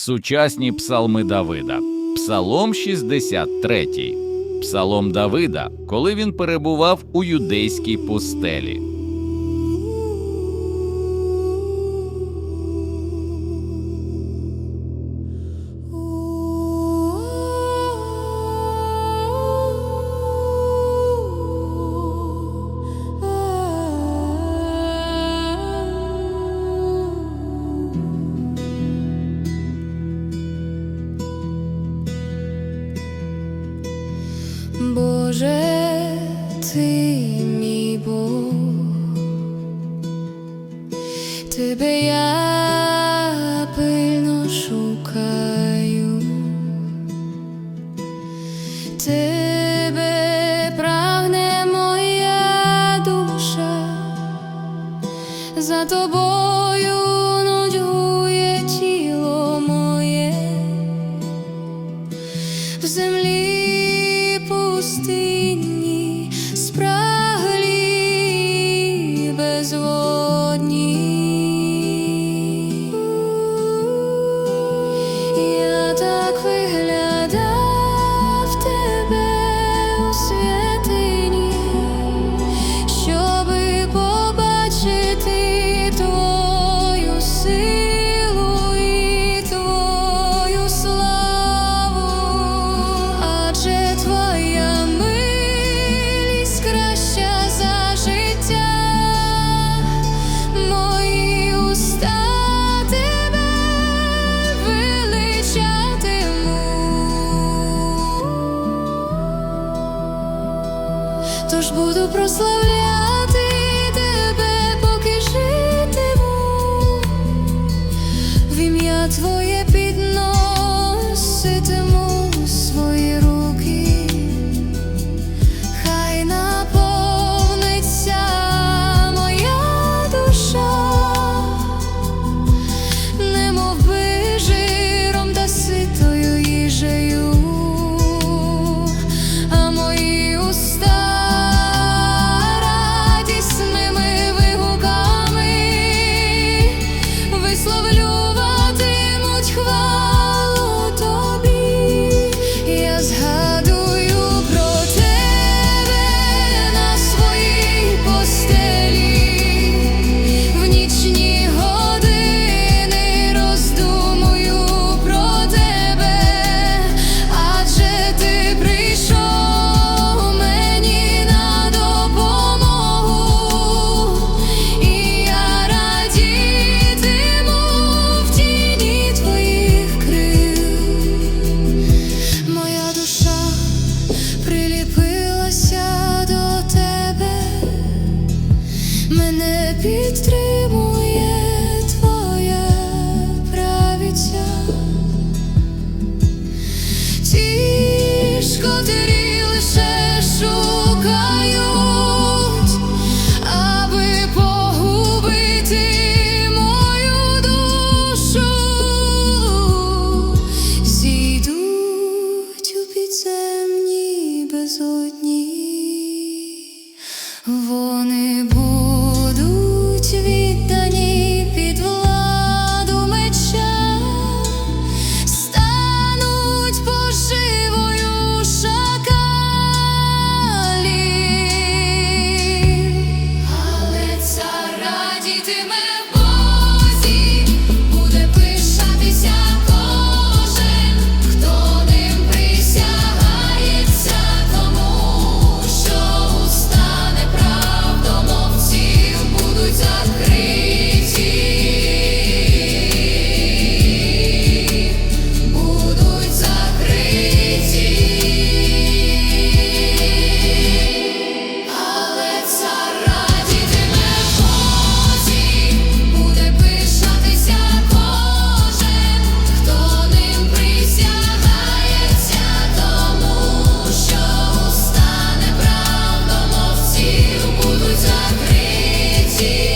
Сучасні псалми Давида. Псалом 63. Псалом Давида, коли він перебував у юдейській пустелі. Боже, ти мій Бог, тебе я пильно шукаю, тебе прагне моя душа, за тобою прославляти тебе, поки житиму в ім'я Твоє. see.